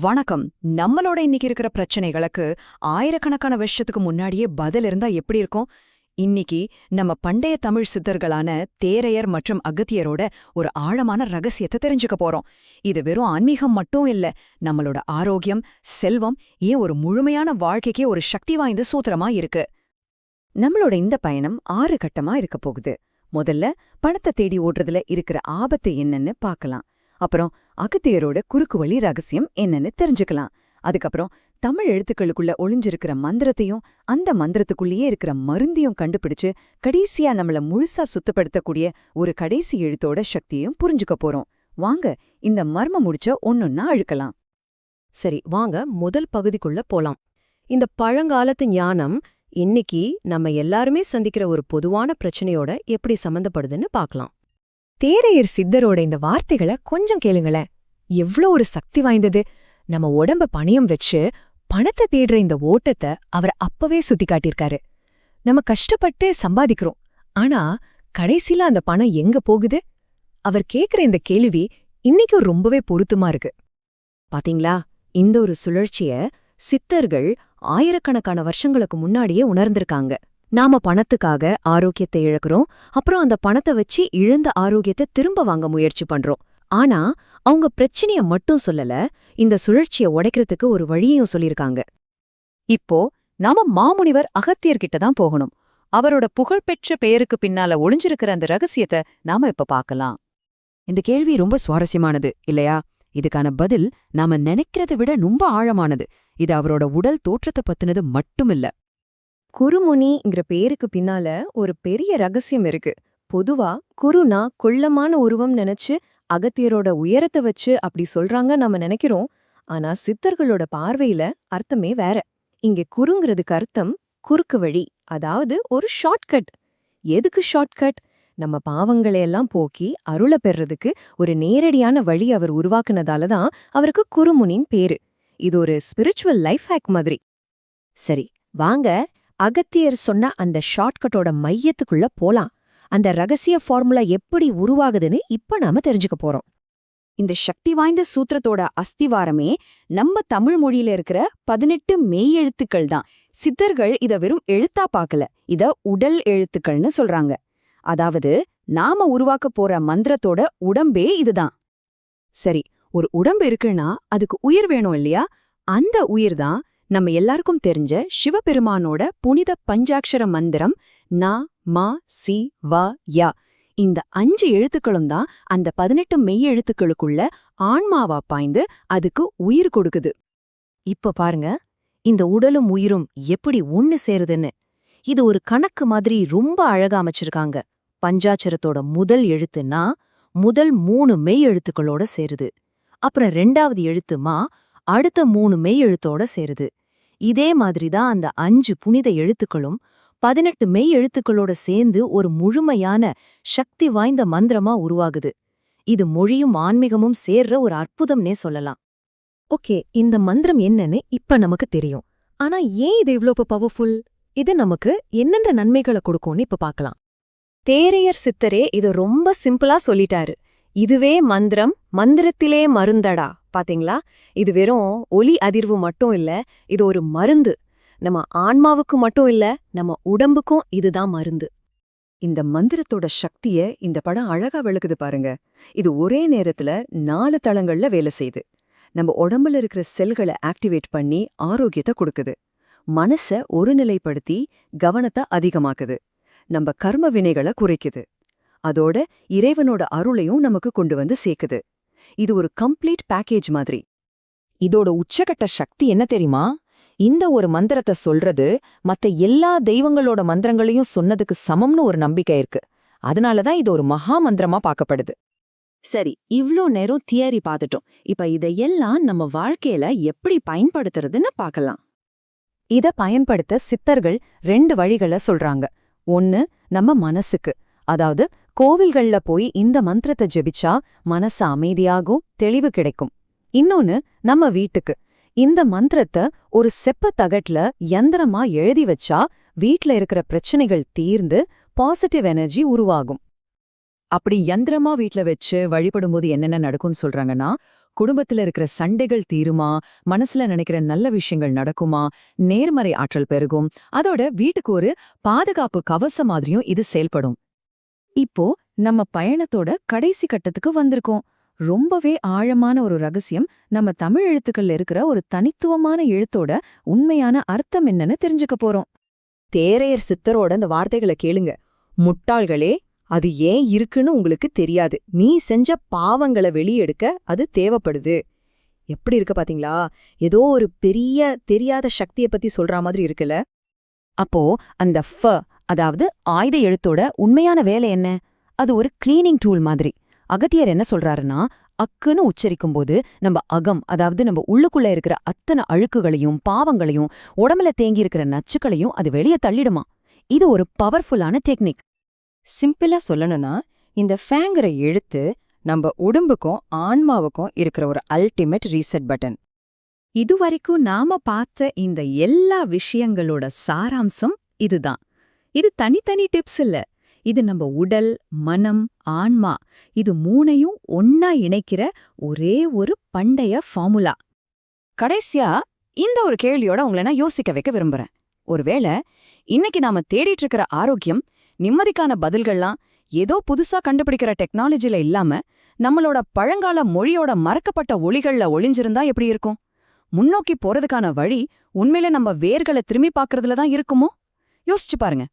வணக்கம். நம்மளோட இன்னைக்கு இருக்கிற பிரச்சனைகளுக்கு ஆயிரக்கணக்கான வருஷத்துக்கு முன்னாடியே பதில் இருந்தா எப்படி இருக்கும்? இன்னைக்கு நம்ம பண்டைய தமிழ் சித்தர்களான தேரையர் மற்றும் அகத்தியரோட ஒரு ஆழமான ரகசியத்தை தெரிஞ்சுக்க போறோம். இது வெறும் ஆன்மீகம் மட்டும் இல்ல நம்மளோட ஆரோக்கியம் செல்வம் ஏன் ஒரு முழுமையான வாழ்க்கைக்கே ஒரு சக்தி வாய்ந்த சூத்திரமா இருக்கு. நம்மளோட இந்த பயணம் ஆறு கட்டமா இருக்க போகுது. முதல்ல பணத்தை தேடி ஓடுறதுல இருக்கிற ஆபத்து என்னன்னு பார்க்கலாம். அப்புறம் அகத்தியரோட குறுக்கு வழி ரகசியம் என்னன்னு தெரிஞ்சுக்கலாம். அதுக்கப்புறம் தமிழ் எழுத்துக்களுக்குள்ள ஒளிஞ்சிருக்கிற மந்திரத்தையும் அந்த மந்திரத்துக்குள்ளேயே இருக்கிற மருந்தையும் கண்டுபிடிச்சு கடைசியா நம்மள முழுசா சுத்தப்படுத்தக்கூடிய ஒரு கடைசி எழுத்தோட சக்தியையும் புரிஞ்சுக்க போறோம். வாங்க இந்த மர்ம முடிச்ச ஒன்னொன்னா அழுக்கலாம். சரி வாங்க முதல் பகுதிக்குள்ள போலாம். இந்த பழங்காலத்து ஞானம் இன்னைக்கு நம்ம எல்லாருமே சந்திக்கிற ஒரு பொதுவான பிரச்சனையோட எப்படி சம்பந்தப்படுதுன்னு பார்க்கலாம். தேரையர் சித்தரோட இந்த வார்த்தைகளை கொஞ்சம் கேளுங்களேன். எவ்ளோ ஒரு சக்தி வாய்ந்தது. நம்ம உடம்ப பணியம் வச்சு பணத்தை தேடுற இந்த ஓட்டத்தை அவர் அப்பவே சுத்தி காட்டியிருக்காரு நம்ம கஷ்டப்பட்டு சம்பாதிக்கிறோம். ஆனா கடைசில அந்த பணம் எங்க போகுது? அவர் கேக்குற இந்த கேள்வி இன்னைக்கும் ரொம்பவே பொருத்தமா இருக்கு. பாத்தீங்களா? இந்த ஒரு சுழற்சிய சித்தர்கள் ஆயிரக்கணக்கான வருஷங்களுக்கு முன்னாடியே உணர்ந்திருக்காங்க. நாம பணத்துக்காக ஆரோக்கியத்தை இழக்கிறோம். அப்புறம் அந்த பணத்தை வச்சு இழந்த ஆரோக்கியத்தை திரும்ப வாங்க முயற்சி பண்றோம். ஆனா அவங்க பிரச்சனைய மட்டும் சொல்லல இந்த சுழற்சிய உடைக்கிறதுக்கு ஒரு வழியையும் சொல்லிருக்காங்க இப்போ நாம மாமுனிவர் அகத்தியர்கிட்ட தான் போகணும். அவரோட புகழ்பெற்ற பெயருக்கு பின்னால ஒளிஞ்சிருக்கிற அந்த ரகசியத்தை நாம இப்ப பார்க்கலாம். இந்த கேள்வி ரொம்ப சுவாரஸ்யமானது இல்லையா? இதுக்கான பதில் நாம நினைக்கிறத விட ரொம்ப ஆழமானது. இது அவரோட உடல் தோற்றத்தை பத்தினது மட்டுமில்ல. குருமுனிங்கிற பேருக்கு பின்னால ஒரு பெரிய ரகசியம் இருக்கு. பொதுவா குருனா குள்ளமான உருவம் நினைச்சு அகத்தியரோட உயரத்தை வச்சு அப்படி சொல்றாங்க நாம நினைக்கிறோம். ஆனா சித்தர்களோட பார்வையில அர்த்தமே வேற. இங்க குருங்கிறதுக்கு அர்த்தம் குறுக்கு வழி அதாவது ஒரு ஷார்ட்கட் எதுக்கு ஷார்ட்கட் நம்ம பாவங்களையெல்லாம் போக்கி அருள பெறதுக்கு ஒரு நேரடியான வழி அவர் உருவாக்குனதால தான் அவருக்கு குருமுனின் பேரு. இது ஒரு ஸ்பிரிச்சுவல் லைஃப் ஹேக் மாதிரி. சரி வாங்க அகத்தியர் சொன்ன அந்த ஷார்ட்கட்டோட மையத்துக்குள்ள போலாம். அந்த ரகசிய ஃபார்முலா எப்படி உருவாகுதுன்னு இப்ப நாம தெரிஞ்சுக்க போறோம். இந்த சக்தி வாய்ந்த சூத்திரத்தோட அஸ்திவாரமே நம்ம தமிழ் மொழியில இருக்கிற பதினெட்டு மெய்யெழுத்துக்கள் தான். சித்தர்கள் இத வெறும் எழுத்தா பார்க்கல. இத உடல் எழுத்துக்கள்னு சொல்றாங்க. அதாவது நாம உருவாக்க போற மந்திரத்தோட உடம்பே இதுதான். சரி ஒரு உடம்பு இருக்குன்னா அதுக்கு உயிர் வேணும் இல்லையா? அந்த உயிர் தான் நம்ம எல்லாருக்கும் தெரிஞ்ச சிவபெருமானோட புனித பஞ்சாட்சர மந்திரம் நா மா சி வ யா. இந்த அஞ்சு எழுத்துக்களும் தான் அந்த பதினெட்டு மெய் எழுத்துக்களுக்குள்ள ஆன்மாவா பாய்ந்து அதுக்கு உயிர் கொடுக்குது. இப்ப பாருங்க இந்த உடலும் உயிரும் எப்படி ஒன்னு சேருதுன்னு. இது ஒரு கணக்கு மாதிரி ரொம்ப அழகா அமைச்சிருக்காங்க. பஞ்சாட்சரத்தோட முதல் எழுத்துனா முதல் மூணு மெய் எழுத்துக்களோட சேருது. அப்புறம் ரெண்டாவது எழுத்துமா அடுத்த மூணு மெய் எழுத்தோட சேருது. இதே மாதிரி தான் அந்த அஞ்சு புனித எழுத்துக்களும் பதினெட்டு மெய் எழுத்துக்களோட சேர்ந்து ஒரு முழுமையான சக்தி வாய்ந்த மந்திரமா உருவாகுது. இது மொழியும் ஆன்மீகமும் சேர்ற ஒரு அற்புதம்னே சொல்லலாம். ஓகே இந்த மந்திரம் என்னன்னு இப்ப நமக்கு தெரியும். ஆனா ஏன் இது இவ்வளோ பவர்ஃபுல் இது நமக்கு என்னென்ன நன்மைகளை கொடுக்கும்னு இப்ப பார்க்கலாம் தேரையர் சித்தரே இதை ரொம்ப சிம்பிளா சொல்லிட்டாரு. இதுவே மந்திரம் மந்திரத்திலே மருந்தடா. பாத்தீங்களா? இது வெறும் ஒலி அதிர்வு மட்டும் இல்ல இது ஒரு மருந்து. நம்ம ஆன்மாவுக்கு மட்டும் இல்ல நம்ம உடம்புக்கும் இதுதான் மருந்து. இந்த மந்திரத்தோட சக்திய இந்த படம் அழகா விளக்குது பாருங்க. இது ஒரே நேரத்துல நாலு தளங்கள்ல வேலை செய்யுது. நம்ம உடம்புல இருக்கிற செல்களை ஆக்டிவேட் பண்ணி ஆரோக்கியத்தை கொடுக்குது. மனச ஒருநிலைப்படுத்தி கவனத்தை அதிகமாக்குது. நம்ம கர்ம வினைகளை குறைக்குது. அதோட இறைவனோட அருளையும் நமக்கு கொண்டு வந்து சேர்க்குது. இது ஒரு கம்ப்ளீட் பேக்கேஜ் மாதிரி. இதோட உச்சகட்ட சக்தி என்ன தெரியுமா? இந்த ஒரு மந்திரத்தை சொல்றது மத்த எல்லா தெய்வங்களோட மந்திரங்களையும் சொன்னதுக்கு சமம்னு ஒரு நம்பிக்கை இருக்கு. அதனாலதான் இது ஒரு மகா மந்திரமா பார்க்கப்படுது. சரி இவ்ளோ நேரம் தியரி பார்த்துட்டோம். இப்ப இதையெல்லாம் நம்ம வாழ்க்கையில எப்படி பயன்படுத்துறதுன்னு பார்க்கலாம். இத பயன்படுத்த சித்தர்கள் ரெண்டு வழிகள சொல்றாங்க. ஒன்னு நம்ம மனசுக்கு. அதாவது கோவில்கள்ல போய் இந்த மந்திரத்தை ஜெபிச்சா மனசு அமைதியாகும் தெளிவு கிடைக்கும். இன்னொன்னு நம்ம வீட்டுக்கு. இந்த மந்திரத்தை ஒரு செப்ப தகட்ல யந்திரமா எழுதி வச்சா வீட்ல இருக்கிற பிரச்சனைகள் தீர்ந்து பாசிட்டிவ் எனர்ஜி உருவாகும். அப்படி யந்திரமா வீட்ல வச்சு வழிபடும்போது என்னென்ன நடக்கும்னு சொல்றாங்கன்னா குடும்பத்துல இருக்கிற சண்டைகள் தீருமா மனசுல நினைக்கிற நல்ல விஷயங்கள் நடக்குமா நேர்மறை ஆற்றல் பெருகும் அதோட வீட்டுக்கு ஒரு பாதுகாப்பு கவசம் மாதிரியும் இது செயல்படும். இப்போ நம்ம பயணத்தோட கடைசி கட்டத்துக்கு வந்திருக்கோம். ரொம்பவே ஆழமான ஒரு ரகசியம் நம்ம தமிழ் எழுத்துக்கள்ல இருக்கிற ஒரு தனித்துவமான எழுத்தோட உண்மையான அர்த்தம் என்னன்னு தெரிஞ்சுக்க போறோம். தேரையர் சித்தரோட அந்த வார்த்தைகளை கேளுங்க. முட்டாள்களே அது ஏன் இருக்குன்னு உங்களுக்கு தெரியாது. நீ செஞ்ச பாவங்களை வெளியெடுக்க அது தேவைப்படுது. எப்படி இருக்கு பாத்தீங்களா? ஏதோ ஒரு பெரிய தெரியாத சக்திய பத்தி சொல்ற மாதிரி இருக்குல்ல? அப்போ அந்த ஃப அதாவது ஆயுத எழுத்தோட உண்மையான வேலை என்ன? அது ஒரு கிளீனிங் டூல் மாதிரி. அகத்தியர் என்ன சொல்றாருன்னா அக்குன்னு உச்சரிக்கும்போது நம்ம அகம் அதாவது நம்ம உள்ளுக்குள்ள இருக்கிற அத்தனை அழுக்குகளையும் பாவங்களையும் உடம்புல தேங்கி இருக்கிற நச்சுக்களையும் அது வெளியே தள்ளிடுமா? இது ஒரு பவர்ஃபுல்லான டெக்னிக் சிம்பிளா சொல்லணும்னா இந்த ஃபேங்கிற எழுத்து நம்ம உடம்புக்கும் ஆன்மாவுக்கும் இருக்கிற ஒரு அல்டிமேட் ரீசெட் பட்டன் இதுவரைக்கும் நாம பார்த்த இந்த எல்லா விஷயங்களோட சாராம்சம் இதுதான். இது தனித்தனி டிப்ஸ் இல்ல. இது நம்ம உடல் மனம் ஆன்மா இது மூணையும் ஒன்னா இணைக்கிற ஒரே ஒரு பண்டைய ஃபார்முலா கடைசியா இந்த ஒரு கேள்வியோட உங்களை நான் யோசிக்க வைக்க விரும்புறேன். ஒருவேளை இன்னைக்கு நாம தேடிட்டு இருக்கிற ஆரோக்கியம் நிம்மதிக்கான பதில்கள்லாம் ஏதோ புதுசா கண்டுபிடிக்கிற டெக்னாலஜில இல்லாம நம்மளோட பழங்கால மொழியோட மறக்கப்பட்ட ஒளிகள்ல ஒளிஞ்சிருந்தா எப்படி இருக்கும்? முன்னோக்கி போறதுக்கான வழி உண்மையில நம்ம வேர்களை திரும்பி பார்க்கறதுல தான் இருக்குமோ? யோசிச்சு பாருங்க.